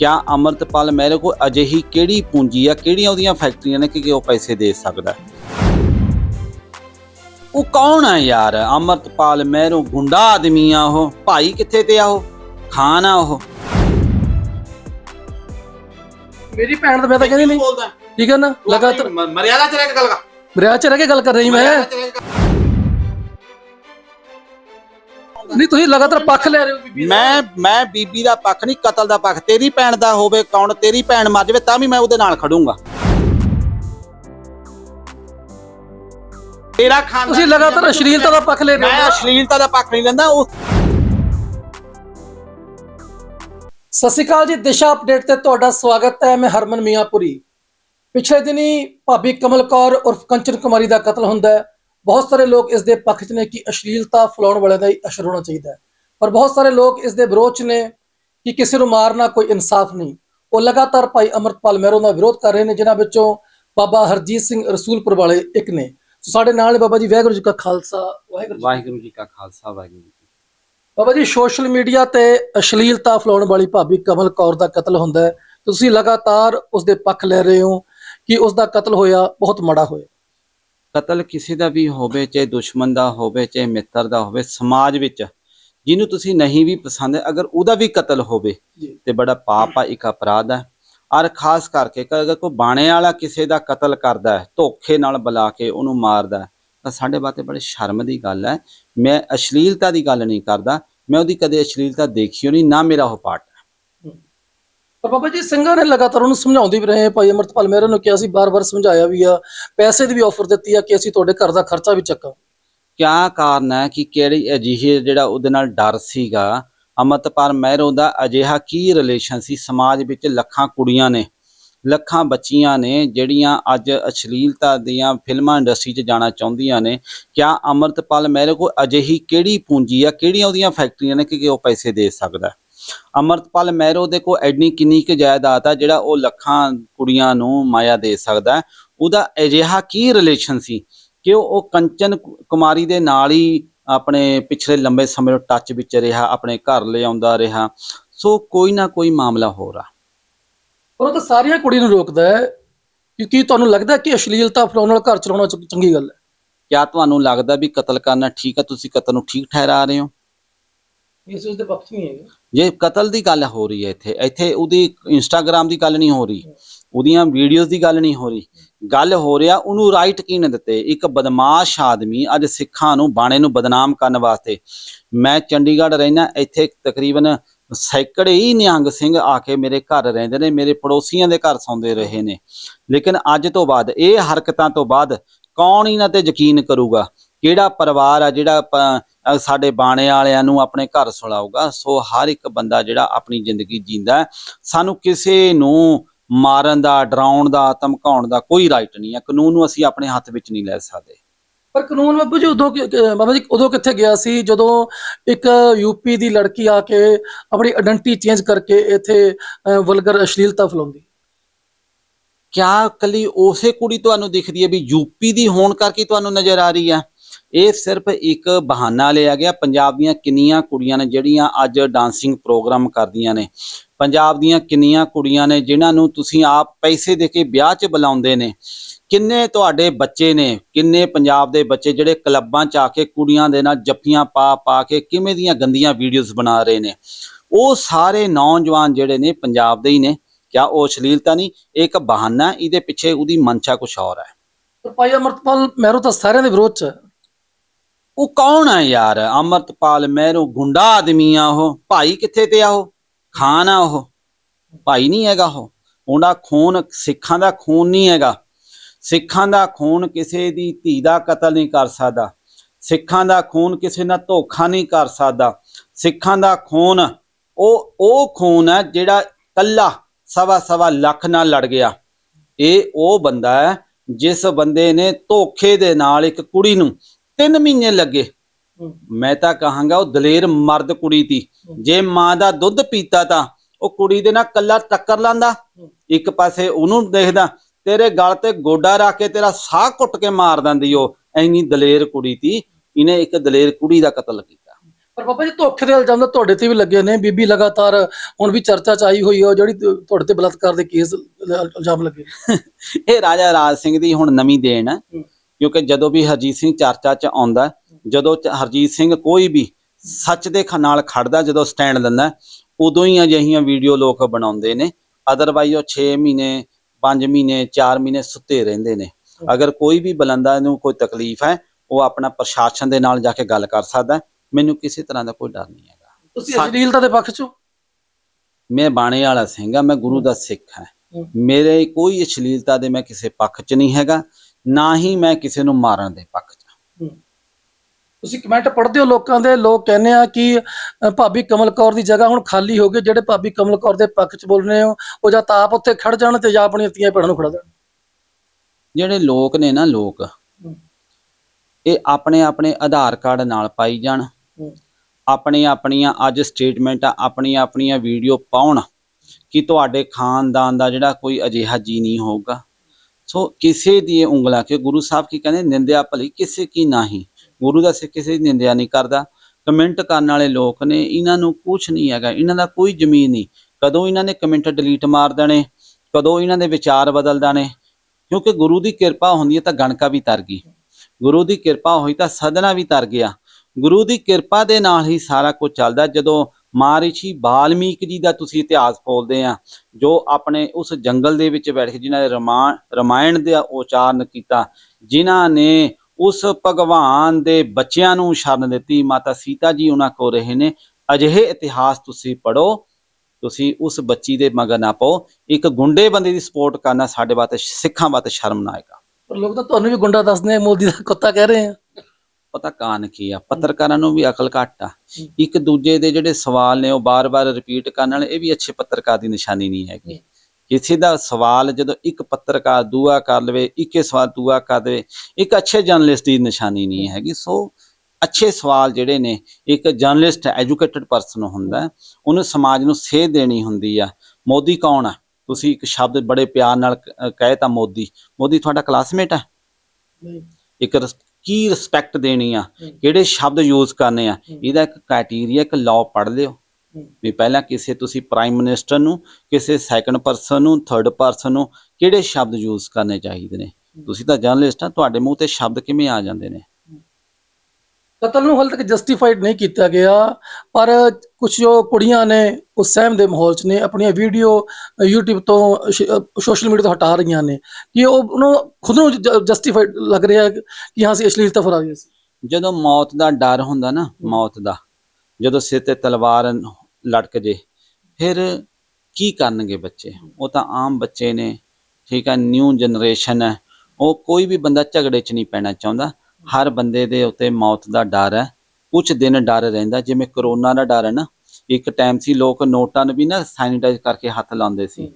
ਕਿਆ ਅਮਰਤਪਾਲ ਮਹਿਰੋ ਕੋ ਅਜਿਹੀ ਕਿਹੜੀ ਪੂੰਜੀ ਆ? ਕਿਹੜੀਆਂ ਉਹਦੀਆਂ ਫੈਕਟਰੀਆਂ ਨੇ ਕਿ ਉਹ ਪੈਸੇ ਦੇ ਸਕਦਾ? ਉਹ ਕੌਣ ਆ ਯਾਰ? ਅਮਰਤਪਾਲ ਮਹਿਰੋ ਗੁੰਡਾ ਆਦਮੀ ਆ ਉਹ। ਭਾਈ ਕਿੱਥੇ ਤੇ ਆ ਉਹ? ਖਾਨ ਆ ਉਹ। ਮੇਰੀ ਭੈਣ ਤਾਂ ਮੈਂ ਤਾਂ ਕਹਿੰਦੀ ਨਹੀਂ। ਬੋਲਦਾ? ਠੀਕ ਹੈ ਨਾ? ਲਗਾਤਾਰ ਮਰਿਆਦਾ ਚ ਰਹਿ ਕੇ ਗੱਲ ਕਰ। ਮਰਿਆ ਚ ਰਹਿ ਕੇ ਗੱਲ ਕਰ ਰਹੀ ਮੈਂ। ਨਹੀਂ ਤੁਸੀਂ ਲਗਾਤਾਰ ਪੱਖ ਲੈ ਰਹੇ ਹੋ ਬੀਬੀ ਦਾ। ਮੈਂ ਮੈਂ ਬੀਬੀ ਦਾ ਪੱਖ ਨਹੀਂ ਕਤਲ ਦਾ ਪੱਖ। ਤੇਰੀ ਭੈਣ ਦਾ ਹੋਵੇ ਕੌਣ ਤੇਰੀ ਭੈਣ ਮਰ ਜਾਵੇ ਤਾਂ ਵੀ ਮੈਂ ਉਹਦੇ ਨਾਲ ਖੜੂੰਗਾ। ਤੇਰਾ ਖਾਨਦਾਨ ਤੁਸੀਂ ਲਗਾਤਾਰ ਅਸ਼ਲੀਲਤਾ ਦਾ ਪੱਖ ਲੈ ਰਹੇ ਮੈਂ ਹੋ ਅਸ਼ਲੀਲਤਾ ਦਾ ਪੱਖ ਨਹੀਂ ਲੈਂਦਾ ਉਹ ਸਤਿ ਸ਼੍ਰੀ ਅਕਾਲ ਜੀ ਦਿਸ਼ਾ ਅਪਡੇਟ ਤੇ ਤੁਹਾਡਾ ਸਵਾਗਤ ਹੈ। ਮੈਂ ਹਰਮਨ ਮੀਆਂਪੁਰੀ। ਪਿਛਲੇ ਦਿਨੀ ਭਾਬੀ ਕਮਲ ਕੌਰ ਉਰਫ ਕੰਚਨ ਕੁਮਾਰੀ ਦਾ ਕਤਲ ਹੁੰਦਾ ਹੈ। ਬਹੁਤ ਸਾਰੇ ਲੋਕ ਇਸ ਦੇ ਪੱਖ 'ਚ ਨੇ ਕਿ ਅਸ਼ਲੀਲਤਾ ਫਲਾਉਣ ਵਾਲੇ ਦਾ ਹੀ ਅਸ਼ਰ ਹੋਣਾ ਚਾਹੀਦਾ ਹੈ। ਪਰ ਬਹੁਤ ਸਾਰੇ ਲੋਕ ਇਸ ਦੇ ਵਿਰੋਧ 'ਚ ਨੇ ਕਿ ਕਿਸੇ ਨੂੰ ਮਾਰਨਾ ਕੋਈ ਇਨਸਾਫ ਨਹੀਂ। ਉਹ ਲਗਾਤਾਰ ਭਾਈ ਅਮਰਤਪਾਲ ਮਹਿਰੋ ਦਾ ਵਿਰੋਧ ਕਰ ਰਹੇ ਨੇ ਜਿਨ੍ਹਾਂ ਵਿੱਚੋਂ ਬਾਬਾ ਹਰਜੀਤ ਸਿੰਘ ਰਸੂਲਪੁਰ ਵਾਲੇ ਇੱਕ ਨੇ। ਸੋ ਸਾਡੇ ਨਾਲ ਬਾਬਾ ਜੀ ਵਾਹਿਗੁਰੂ ਜੀ ਕਾ ਖਾਲਸਾ ਵਾਹਿਗੁਰੂ ਜੀ ਵਾਹਿਗੁਰੂ ਜੀ ਕਾ ਖਾਲਸਾ ਵਾਹਿਗੁਰੂ ਜੀ ਬਾਬਾ ਜੀ ਸੋਸ਼ਲ ਮੀਡੀਆ ਤੇ ਅਸ਼ਲੀਲਤਾ ਫੈਲਾਉਣ ਵਾਲੀ ਭਾਬੀ ਕਮਲ ਕੌਰ ਦਾ ਕਤਲ ਹੁੰਦਾ ਹੈ। ਤੁਸੀਂ ਲਗਾਤਾਰ ਉਸ ਦੇ ਪੱਖ ਲੈ ਰਹੇ ਹੋ ਕਿ ਉਸ ਦਾ ਕਤਲ ਹੋਇਆ ਬਹੁਤ ਮਾੜਾ ਹੋਇਆ। ਕਤਲ ਕਿਸੇ ਦਾ ਵੀ ਹੋਵੇ ਚਾਹੇ ਦੁਸ਼ਮਣ ਦਾ ਹੋਵੇ ਚਾਹੇ ਮਿੱਤਰ ਦਾ ਹੋਵੇ ਸਮਾਜ ਵਿੱਚ ਜਿਹਨੂੰ ਤੁਸੀਂ ਨਹੀਂ ਵੀ ਪਸੰਦ ਅਗਰ ਉਹਦਾ ਵੀ ਕਤਲ ਹੋਵੇ ਤੇ ਬੜਾ ਪਾਪ ਆ ਇੱਕ ਅਪਰਾਧ ਹੈ ਔਰ ਖਾਸ ਕਰਕੇ ਅਗਰ ਕੋਈ ਬਾਣੇ ਵਾਲਾ ਕਿਸੇ ਦਾ ਕਤਲ ਕਰਦਾ ਹੈ ਧੋਖੇ ਨਾਲ ਬੁਲਾ ਕੇ ਉਹਨੂੰ ਮਾਰਦਾ ਤਾਂ ਸਾਡੇ ਬਾਤੇ ਬੜੇ ਸ਼ਰਮ ਦੀ ਗੱਲ ਹੈ। ਮੈਂ ਅਸ਼ਲੀਲਤਾ ਦੀ ਗੱਲ ਨਹੀਂ ਕਰਦਾ ਮੈਂ ਉਹਦੀ ਕਦੇ ਅਸ਼ਲੀਲਤਾ ਦੇਖੀ ਨਹੀਂ ਨਾ ਮੇਰਾ ਉਹ ਹੈ ਪਰ ਬਾਬਾ ਜੀ ਸਿੰਘਾਂ ਨੇ ਲਗਾਤਾਰ ਉਹਨੂੰ ਸਮਝਾਉਂਦੇ ਵੀ ਰਹੇ ਭਾਈ ਅਮਰਤਪਾਲ ਮਹਿਰਾ ਨੂੰ ਕਿਹਾ ਸੀ ਬਾਰ-ਬਾਰ ਸਮਝਾਇਆ ਵੀ ਆ, ਪੈਸੇ ਦੀ ਵੀ ਆਫਰ ਦਿੱਤੀ ਆ ਕਿ ਅਸੀਂ ਤੁਹਾਡੇ ਘਰ ਦਾ ਖਰਚਾ ਵੀ ਚੱਕਾਂ। ਕਿਆ ਕਾਰਨ ਹੈ ਕਿ ਕਿਹੜੀ ਅਜਿਹੇ ਜਿਹੜਾ ਉਹਦੇ ਨਾਲ ਡਰ ਸੀਗਾ? ਅਮਰਤਪਾਲ ਮਹਿਰੋ ਦਾ ਅਜਿਹਾ ਕੀ ਰਿਲੇਸ਼ਨ ਸੀ? ਸਮਾਜ ਵਿੱਚ ਲੱਖਾਂ ਕੁੜੀਆਂ ਨੇ, ਲੱਖਾਂ ਬੱਚੀਆਂ ਨੇ, ਜਿਹੜੀਆਂ ਅੱਜ ਅਸ਼ਲੀਲਤਾ ਦੀਆਂ ਫਿਲਮਾਂ ਇੰਡਸਟਰੀ 'ਚ ਜਾਣਾ ਚਾਹੁੰਦੀਆਂ ਨੇ। ਕਿਆ ਅਮਰਤਪਾਲ ਮਹਿਰੋ ਕੋ ਅਜਿਹੀ ਕਿਹੜੀ ਪੂੰਜੀ ਆ? ਕਿਹੜੀਆਂ ਉਹਦੀਆਂ ਫੈਕਟਰੀਆਂ ਨੇ ਕਿ ਉਹ ਪੈਸੇ ਦੇ ਸਕਦਾ? ਅਮਰਤਪਾਲ ਮਹਿਰੋ ਦੇ ਕੋ ਐਡਨੀ ਕਿੰਨੀ ਕੁ ਜਾਇਦਾਦ ਆ ਜਿਹੜਾ ਉਹ ਲੱਖਾਂ ਕੁੜੀਆਂ ਨੂੰ ਮਾਇਆ ਦੇ ਸਕਦਾ ਹੈ? ਉਹਦਾ ਅਜਿਹਾ ਕੀ ਰਿਲੇਸ਼ਨ ਸੀ ਕਿ ਉਹ ਕੰਚਨ ਕੁਮਾਰੀ ਦੇ ਨਾਲ ਹੀ ਆਪਣੇ ਪਿਛਲੇ ਲੰਬੇ ਸਮੇਂ ਤੋਂ ਟੱਚ ਵਿੱਚ ਰਿਹਾ ਆਪਣੇ ਘਰ ਲਿਆਉਂਦਾ ਰਿਹਾ। ਸੋ ਕੋਈ ਨਾ ਕੋਈ ਮਾਮਲਾ ਹੋ ਰਿਹਾ। ਪਰ ਉਹ ਤਾਂ ਸਾਰੀਆਂ ਕੁੜੀਆਂ ਨੂੰ ਰੋਕਦਾ ਹੈ ਕਿਉਂਕਿ ਤੁਹਾਨੂੰ ਲੱਗਦਾ ਕਿ ਅਸ਼ਲੀਲਤਾ ਫੈਲਾਉਣ ਨਾਲ ਘਰ ਚਲਾਉਣਾ ਚੰਗੀ ਗੱਲ ਹੈ? ਕਿਆ ਤੁਹਾਨੂੰ ਲੱਗਦਾ ਵੀ ਕਤਲ ਕਰਨਾ ਠੀਕ ਹੈ ਤੁਸੀਂ ਕਤਲ ਨੂੰ ਠੀਕ ਠਹਿਰਾ ਰਹੇ ਹੋ? ਇਸ ਉਸ ਦੇ ਪੱਖ ਨਹੀਂ ਹੈਗਾ। ਜੇ ਕਤਲ ਦੀ ਗੱਲ ਹੋ ਰਹੀ ਹੈ ਇੱਥੇ ਇੱਥੇ ਉਹਦੀ ਇੰਸਟਾਗ੍ਰam ਦੀ ਗੱਲ ਨਹੀਂ ਹੋ ਰਹੀ, ਉਹਦੀਆਂ ਵੀਡੀਓਜ਼ ਦੀ ਗੱਲ ਨਹੀਂ ਹੋ ਰਹੀ। ਗੱਲ ਹੋ ਰਿਹਾ, ਉਹਨੂੰ ਰਾਈਟ ਕਿਹਨੇ ਦਿੱਤੇ? ਇੱਕ ਬਦਮਾਸ਼ ਆਦਮੀ ਅੱਜ ਸਿੱਖਾਂ ਨੂੰ, ਬਾਣੇ ਨੂੰ ਬਦਨਾਮ ਕਰਨ ਵਾਸਤੇ। ਮੈਂ ਚੰਡੀਗੜ੍ਹ ਰਹਿਣਾ ਇੱਥੇ ਤਕਰੀਬਨ ਸੈਂਕੜੇ ਹੀ ਨਿਹੰਗ ਸਿੰਘ ਆ ਕੇ ਮੇਰੇ ਘਰ ਰਹਿੰਦੇ ਨੇ, ਮੇਰੇ ਪੜੋਸੀਆਂ ਦੇ ਘਰ ਸੌਂਦੇ ਰਹੇ ਨੇ। ਲੇਕਿਨ ਅੱਜ ਤੋਂ ਬਾਅਦ, ਇਹ ਹਰਕਤਾਂ ਤੋਂ ਬਾਅਦ ਕੌਣ ਇਹਨਾਂ ਤੇ ਯਕੀਨ ਕਰੂਗਾ? ਕਿਹੜਾ ਪਰਿਵਾਰ ਆ ਜਿਹੜਾ ਸਾਡੇ ਬਾਣੇ ਵਾਲਿਆਂ ਨੂੰ ਆਪਣੇ ਘਰ ਸੁਲਾਊਗਾ ਸੋ ਹਰ ਇੱਕ ਬੰਦਾ ਜਿਹੜਾ ਆਪਣੀ ਜ਼ਿੰਦਗੀ ਜੀਂਦਾ ਸਾਨੂੰ ਕਿਸੇ ਨੂੰ ਮਾਰਨ ਦਾ ਡਰਾਉਣ ਦਾ ਧਮਕਾਉਣ ਦਾ ਕੋਈ ਰਾਈਟ ਨਹੀਂ ਹੈ। ਕਾਨੂੰਨ ਨੂੰ ਅਸੀਂ ਆਪਣੇ ਹੱਥ ਵਿੱਚ ਨਹੀਂ ਲੈ ਸਕਦੇ। ਪਰ ਕਾਨੂੰਨ ਬਾਬੂ ਜੀ ਉਦੋਂ ਬਾਬਾ ਜੀ ਉਦੋਂ ਕਿੱਥੇ ਗਿਆ ਸੀ? ਜਦੋਂ ਇੱਕ ਯੂਪੀ ਦੀ ਲੜਕੀ ਆ ਕੇ ਆਪਣੀ ਆਇਡੈਂਟੀ ਚੇਂਜ ਕਰਕੇ ਇੱਥੇ ਵਲਗਰ ਅਸ਼ਲੀਲਤਾ ਫੈਲਾਉਂਦੀ। ਕਿਆ ਕੱਲੀ ਉਸੇ ਕੁੜੀ ਤੁਹਾਨੂੰ ਦਿਖਦੀ ਹੈ ਵੀ ਯੂਪੀ ਦੀ ਹੋਣ ਕਰਕੇ ਤੁਹਾਨੂੰ ਨਜ਼ਰ ਆ ਰਹੀ ਹੈ? ਇਹ ਸਿਰਫ ਇੱਕ ਬਹਾਨਾ ਲਿਆ ਗਿਆ। ਪੰਜਾਬ ਦੀਆਂ ਕਿੰਨੀਆਂ ਕੁੜੀਆਂ ਨੇ ਜਿਹੜੀਆਂ ਅੱਜ ਡਾਂਸਿੰਗ ਪ੍ਰੋਗਰਾਮ ਕਰਦੀਆਂ ਨੇ। ਪੰਜਾਬ ਦੀਆਂ ਕਿੰਨੀਆਂ ਕੁੜੀਆਂ ਨੇ ਜਿਨ੍ਹਾਂ ਨੂੰ ਤੁਸੀਂ ਆਪ ਪੈਸੇ ਦੇ ਕੇ ਵਿਆਹ 'ਚ ਬੁਲਾਉਂਦੇ ਨੇ। ਕਿੰਨੇ ਤੁਹਾਡੇ ਬੱਚੇ ਨੇ, ਕਿੰਨੇ ਪੰਜਾਬ ਦੇ ਬੱਚੇ ਜਿਹੜੇ ਕਲੱਬਾਂ 'ਚ ਆ ਕੇ ਕੁੜੀਆਂ ਦੇ ਨਾਲ ਜੱਫੀਆਂ ਪਾ ਪਾ ਕੇ ਕਿਵੇਂ ਦੀਆਂ ਗੰਦੀਆਂ ਵੀਡੀਓਜ਼ ਬਣਾ ਰਹੇ ਨੇ। ਉਹ ਸਾਰੇ ਨੌਜਵਾਨ ਜਿਹੜੇ ਨੇ ਪੰਜਾਬ ਦੇ ਹੀ ਨੇ। ਕਿਆ ਉਹ ਅਸ਼ਲੀਲਤਾ ਨਹੀਂ, ਇਹ ਇੱਕ ਬਹਾਨਾ, ਇਹਦੇ ਪਿੱਛੇ ਉਹਦੀ ਮਨਸ਼ਾ ਕੁਛ ਹੋਰ ਹੈ। ਭਾਈ ਅਮਰਤਪਾਲ ਮਹਿਰੋ ਤਾਂ ਸਾਰਿਆਂ ਦੇ ਵਿਰੋਧ ਚ। ਉਹ ਕੌਣ ਹੈ ਯਾਰ? ਅਮਰਤਪਾਲ ਮਹਿਰੋ ਗੁੰਡਾ ਆਦਮੀ ਆ ਉਹ। ਭਾਈ ਕਿੱਥੇ ਤੇ ਆ ਉਹ? ਖਾਨ ਆ ਉਹ। ਭਾਈ ਨਹੀਂ ਹੈਗਾ ਉਹ। ਉਹਦਾ ਖੂਨ ਸਿੱਖਾਂ ਦਾ ਖੂਨ ਨਹੀਂ ਹੈਗਾ। ਸਿੱਖਾਂ ਦਾ ਖੂਨ ਕਿਸੇ ਦੀ ਧੀ ਦਾ ਕਤਲ ਨਹੀਂ ਕਰ ਸਕਦਾ। ਸਿੱਖਾਂ ਦਾ ਖੂਨ ਕਿਸੇ ਨਾਲ ਧੋਖਾ ਨਹੀਂ ਕਰ ਸਕਦਾ। ਸਿੱਖਾਂ ਦਾ ਖੂਨ, ਉਹ ਉਹ ਖੂਨ ਹੈ ਜਿਹੜਾ ਕੱਲਾ ਸਵਾ ਸਵਾ ਲੱਖ ਨਾਲ ਲੜ ਗਿਆ। ਇਹ ਉਹ ਬੰਦਾ ਹੈ ਜਿਸ ਬੰਦੇ ਨੇ ਧੋਖੇ ਦੇ ਨਾਲ ਇੱਕ ਕੁੜੀ ਨੂੰ 3 ਮਹੀਨੇ ਲੱਗੇ। ਮੈਂ ਤਾਂ ਕਹਾਂਗਾ ਉਹ ਦਲੇਰ ਮਰਦ ਕੁੜੀ ਤੀ। ਜੇ ਮਾਂ ਦਾ ਦੁੱਧ ਪੀਤਾ ਤਾਂ ਉਹ ਕੁੜੀ ਦੇ ਨਾਲ ਕੱਲਾ ਟੱਕਰ ਲਾਂਦਾ। ਇੱਕ ਪਾਸੇ ਉਹਨੂੰ ਦੇਖਦਾ ਤੇਰੇ ਗਲ ਤੇ ਗੋਡਾ ਰੱਖ ਕੇ ਤੇਰਾ ਸਾਹ ਘੁੱਟ ਕੇ ਮਾਰ ਦਿੰਦੀ ਉਹ। ਐਨੀ ਦਲੇਰ ਕੁੜੀ ਤੀ। ਇਹਨੇ ਇੱਕ ਦਲੇਰ ਕੁੜੀ ਦਾ ਕਤਲ ਕੀਤਾ। ਪਰ ਬਾਬਾ ਜੀ ਧੋਖੇ ਦੇ ਇਲਜ਼ਾਮ ਤਾਂ ਤੁਹਾਡੇ ਤੇ ਵੀ ਲੱਗੇ ਨੇ। ਬੀਬੀ ਲਗਾਤਾਰ ਹੁਣ ਵੀ ਚਰਚਾ ਚ ਆਈ ਹੋਈ ਹੈ ਉਹ ਜਿਹੜੀ ਤੁਹਾਡੇ ਤੇ ਬਲਾਤਕਾਰ ਦੇ ਕੇਸ ਇਲਜ਼ਾਮ ਲੱਗੇ। ਇਹ ਰਾਜਾ ਰਾਜ ਸਿੰਘ ਦੀ ਹੁਣ ਨਵੀਂ ਦੇਣ। ਹੂੰ। ਕਿਉਂਕਿ ਜਦੋਂ ਵੀ ਹਰਜੀਤ ਸਿੰਘ ਚਰਚਾ 'ਚ ਆਉਂਦਾ ਜਦੋਂ ਹਰਜੀਤ ਸਿੰਘ ਕੋਈ ਵੀ ਸੱਚ ਦੇ ਨਾਲ ਖੜਦਾ ਜਦੋਂ ਸਟੈਂਡ ਲੈਂਦਾ ਉਦੋਂ ਹੀ ਅਜਿਹੀਆਂ ਵੀਡੀਓ ਲੋਕ ਬਣਾਉਂਦੇ ਨੇ। ਅਦਰਵਾਈਜ਼ ਉਹ 6 ਮਹੀਨੇ 5 ਮਹੀਨੇ 4 ਮਹੀਨੇ ਸੁੱਤੇ ਰਹਿੰਦੇ ਨੇ। ਅਗਰ ਕੋਈ ਵੀ ਬਲੰਦਾ ਨੂੰ ਕੋਈ ਤਕਲੀਫ ਹੈ ਉਹ ਆਪਣਾ ਪ੍ਰਸ਼ਾਸਨ ਦੇ ਨਾਲ ਜਾ ਕੇ ਗੱਲ ਕਰ ਸਕਦਾ। ਮੈਨੂੰ ਕਿਸੇ ਤਰ੍ਹਾਂ ਦਾ ਕੋਈ ਡਰ ਨਹੀਂ ਹੈਗਾ। ਤੁਸੀਂ ਅਸ਼ਲੀਲਤਾ ਦੇ ਪੱਖ ਚੋਂ? ਮੈਂ ਬਾਣੇ ਵਾਲਾ ਸਿੰਘ ਆ ਮੈਂ ਗੁਰੂ ਦਾ ਸਿੱਖ ਹੂੰ। ਮੇਰੇ ਕੋਈ ਅਸ਼ਲੀਲਤਾ ਦੇ ਮੈਂ ਕਿਸੇ ਪੱਖ 'ਚ ਨਹੀਂ ਹੈਗਾ। ਨਾ ਹੀ ਮੈਂ ਕਿਸੇ ਨੂੰ ਮਾਰਨ ਦੇ ਪੱਖ 'ਚ। ਤੁਸੀਂ ਕਮੈਂਟ ਪੜ੍ਹਦੇ ਹੋ ਲੋਕਾਂ ਦੇ ਲੋਕ ਕਹਿੰਦੇ ਆ ਕਿ ਅ, ਭਾਬੀ ਕਮਲ ਕੌਰ ਦੀ ਜਗ੍ਹਾ ਹੁਣ ਖਾਲੀ ਹੋ ਗਈ ਜਿਹੜੇ ਭਾਬੀ ਕਮਲ ਕੌਰ ਦੇ ਪੱਖ 'ਚ ਬੋਲ ਰਹੇ ਹੋ ਉਹ ਜਾਂ ਤਾਂ ਆਪ ਉੱਥੇ ਖੜ ਜਾਣ ਤੇ ਜਾਂ ਆਪਣੀਆਂ ਧੀਆਂ ਭੈਣਾਂ ਨੂੰ ਖੜਾ ਦੇਣ। ਜਿਹੜੇ ਲੋਕ ਨੇ ਨਾ ਲੋਕ ਇਹ ਆਪਣੇ ਆਪਣੇ ਆਧਾਰ ਕਾਰਡ ਨਾਲ ਪਾਈ ਜਾਣ। ਹੂੰ। ਆਪਣੇ ਆਪਣੀਆਂ ਅੱਜ ਸਟੇਟਮੈਂਟਾਂ ਆਪਣੀਆਂ ਆਪਣੀਆਂ ਵੀਡੀਓ ਪਾਉਣ ਕਿ ਤੁਹਾਡੇ ਖਾਨਦਾਨ ਦਾ ਜਿਹੜਾ ਕੋਈ ਅਜਿਹਾ ਜੀ ਨਹੀਂ ਹੋਊਗਾ। ਸੋ ਕਿਸੇ ਦੀ ਇਹ ਉਂਗਲਾਂ ਕਿ ਗੁਰੂ ਸਾਹਿਬ ਕੀ ਕਹਿੰਦੇ, ਨਿੰਦਿਆ ਭਲੀ ਕਿਸੇ ਕੀ ਨਹੀਂ। ਗੁਰੂ ਦਾ ਸਿੱਖ ਕਿਸੇ ਦੀ ਨਿੰਦਿਆ ਨਹੀਂ ਕਰਦਾ। ਕਮੈਂਟ ਕਰਨ ਵਾਲੇ ਲੋਕ ਨੇ, ਇਹਨਾਂ ਨੂੰ ਕੁਝ ਨਹੀਂ ਹੈਗਾ, ਇਹਨਾਂ ਦਾ ਕੋਈ ਜ਼ਮੀਨ ਨਹੀਂ। ਕਦੋਂ ਇਹਨਾਂ ਨੇ ਕਮੈਂਟ ਡਿਲੀਟ ਮਾਰ ਦੇਣੇ, ਕਦੋਂ ਇਹਨਾਂ ਦੇ ਵਿਚਾਰ ਬਦਲ ਦੇਣੇ। ਕਿਉਂਕਿ ਗੁਰੂ ਦੀ ਕਿਰਪਾ ਹੁੰਦੀ ਹੈ ਤਾਂ ਗਣਕਾ ਵੀ ਤਰ ਗਈ। ਗੁਰੂ ਦੀ ਕਿਰਪਾ ਹੋਈ ਤਾਂ ਸਦਨਾ ਵੀ ਤਰ ਗਿਆ। ਗੁਰੂ ਦੀ ਕਿਰਪਾ ਦੇ ਨਾਲ ਹੀ ਸਾਰਾ ਕੁਝ ਚੱਲਦਾ। ਜਦੋਂ ਮਹਾਰਿਸ਼ੀ ਬਾਲਮੀਕ ਜੀ ਦਾ ਤੁਸੀਂ ਇਤਿਹਾਸ ਬੋਲਦੇ ਆ, ਜੋ ਆਪਣੇ ਉਸ ਜੰਗਲ ਦੇ ਵਿੱਚ ਬੈਠ ਕੇ ਜਿਨ੍ਹਾਂ ਨੇ ਰਮਾ- ਰਮਾਇਣ ਦਾ ਉਚਾਰਨ ਕੀਤਾ, ਜਿਨ੍ਹਾਂ ਨੇ ਉਸ ਭਗਵਾਨ ਦੇ ਬੱਚਿਆਂ ਨੂੰ ਸ਼ਰਨ ਦਿੱਤੀ, ਮਾਤਾ ਸੀਤਾ ਜੀ ਉਹਨਾਂ ਕੋ ਰਹੇ ਨੇ। ਅਜਿਹੇ ਇਤਿਹਾਸ ਤੁਸੀਂ ਪੜੋ ਤੁਸੀਂ ਉਸ ਬੱਚੀ ਦੇ ਮਗਰ ਨਾ ਪਾਓ। ਇੱਕ ਗੁੰਡੇ ਬੰਦੇ ਦੀ ਸਪੋਰਟ ਕਰਨਾ ਸਾਡੇ ਵਾਸਤੇ ਸਿੱਖਾਂ ਵਾਸਤੇ ਸ਼ਰਮ ਆ। ਪਰ ਲੋਕ ਤਾਂ ਤੁਹਾਨੂੰ ਵੀ ਗੁੰਡਾ ਦੱਸਦੇ ਆ, ਮੋਦੀ ਦਾ ਕੁੱਤਾ ਕਹਿ ਰਹੇ ਆ। ਪਤਾ ਕਾਰਨ ਕੀ ਆ? ਪੱਤਰਕਾਰਾਂ ਨੂੰ ਵੀ ਅਕਲ ਘੱਟ ਆ। ਇੱਕ ਦੂਜੇ ਦੇ ਜਿਹੜੇ ਸਵਾਲ ਨੇ ਉਹ ਬਾਰ-ਬਾਰ ਰਿਪੀਟ ਕਰਨ ਵਾਲੇ ਇਹ ਵੀ ਅੱਛੇ ਪੱਤਰਕਾਰ ਦੀ ਨਿਸ਼ਾਨੀ ਨਹੀਂ ਹੈਗੀ। ਕਿਸੇ ਦਾ ਸਵਾਲ ਜਦੋਂ ਇੱਕ ਪੱਤਰਕਾਰ ਦੂਆ ਕਰ ਲਵੇ ਇੱਕੇ ਸਵਾਲ ਦੂਆ ਕਰ ਦੇਵੇ ਇੱਕ ਅੱਛੇ ਜਰਨਲਿਸਟ ਦੀ ਨਿਸ਼ਾਨੀ ਨਹੀਂ ਹੈਗੀ। ਸੋ ਅੱਛੇ ਸਵਾਲ ਜਿਹੜੇ ਨੇ ਇੱਕ ਜਰਨਲਿਸਟ ਐਜੂਕੇਟਡ ਪਰਸਨ ਹੁੰਦਾ ਉਹਨੂੰ ਸਮਾਜ ਨੂੰ ਸੇਧ ਦੇਣੀ ਹੁੰਦੀ ਆ। ਮੋਦੀ ਕੌਣ ਆ? ਤੁਸੀਂ ਇੱਕ ਸ਼ਬਦ ਬੜੇ ਪਿਆਰ ਨਾਲ ਕਹੇ ਤਾਂ ਮੋਦੀ। ਮੋਦੀ ਤੁਹਾਡਾ ਕਲਾਸਮੇਟ ਹੈ ਨਹੀਂ। ਇੱਕ ਕੀ ਰਿਸਪੈਕਟ ਦੇਣੀ ਆ। ਕਿਹੜੇ ਸ਼ਬਦ ਯੂਜ਼ ਕਰਨੇ ਆ। ਇਹਦਾ ਇੱਕ ਕ੍ਰਾਈਟੇਰੀਆ ਇੱਕ ਲਾਅ ਪੜ੍ਹ ਲਿਓ। ਵੀ ਪਹਿਲਾਂ ਕਿਸੇ ਤੁਸੀਂ ਪ੍ਰਾਈਮ ਮਿਨਿਸਟਰ ਨੂੰ ਕਿਸੇ ਸੈਕੰਡ ਪਰਸਨ ਨੂੰ ਥਰਡ ਪਰਸਨ ਨੂੰ ਕਿਹੜੇ ਸ਼ਬਦ ਯੂਜ਼ ਕਰਨੇ ਚਾਹੀਦੇ ਨੇ ਤੁਸੀਂ ਤਾਂ ਜਰਨਲਿਸਟ ਆ ਤੁਹਾਡੇ ਮੂੰਹ ਤੇ ਸ਼ਬਦ ਕਿਵੇਂ ਆ ਜਾਂਦੇ ਨੇ ਕਤਲ ਨੂੰ ਹਾਲੇ ਤੱਕ ਜਸਟੀਫਾਈਡ ਨਹੀਂ ਕੀਤਾ ਗਿਆ ਪਰ ਕੁਝ ਜੋ ਕੁੜੀਆਂ ਨੇ ਉਸ ਸਹਿਮ ਦੇ ਮਾਹੌਲ 'ਚ ਨੇ ਆਪਣੀਆਂ ਵੀਡੀਓ YouTube ਤੋਂ ਸੋਸ਼ਲ ਮੀਡੀਆ ਤੋਂ ਹਟਾ ਰਹੀਆਂ ਨੇ। ਕਿ ਉਹ ਉਹਨੂੰ ਖੁਦ ਨੂੰ ਜਸਟੀਫਾਈਡ ਲੱਗ ਰਿਹਾ ਕਿ ਹਾਂ ਅਸੀਂ ਅਸ਼ਲੀਲਤਾ ਫੈਲਾ ਰਹੀ ਸੀ। ਜਦੋਂ ਮੌਤ ਦਾ ਡਰ ਹੁੰਦਾ ਨਾ ਮੌਤ ਦਾ ਜਦੋਂ ਸਿਰ ਤੇ ਤਲਵਾਰ ਲਟਕ ਜੇ ਫਿਰ ਕੀ ਕਰਨਗੇ ਬੱਚੇ? ਉਹ ਤਾਂ ਆਮ ਬੱਚੇ ਨੇ ਠੀਕ ਹੈ ਨਿਊ ਜਨਰੇਸ਼ਨ ਹੈ। ਉਹ ਕੋਈ ਵੀ ਬੰਦਾ ਝਗੜੇ 'ਚ ਨਹੀਂ ਪੈਣਾ ਚਾਹੁੰਦਾ। ਹਰ ਬੰਦੇ ਦੇ ਉੱਤੇ ਮੌਤ ਦਾ ਡਰ ਹੈ। ਕੁਝ ਦਿਨ ਡਰ ਰਹਿੰਦਾ ਜਿਵੇਂ ਕਰੋਨਾ ਦਾ ਡਰ ਹੈ ਨਾ। ਇੱਕ ਟਾਈਮ ਸੀ ਲੋਕ ਨੋਟਾਂ ਨੂੰ ਵੀ ਨਾ ਸੈਨੀਟਾਈਜ਼ ਕਰਕੇ ਹੱਥ ਲਾਉਂਦੇ ਸੀ।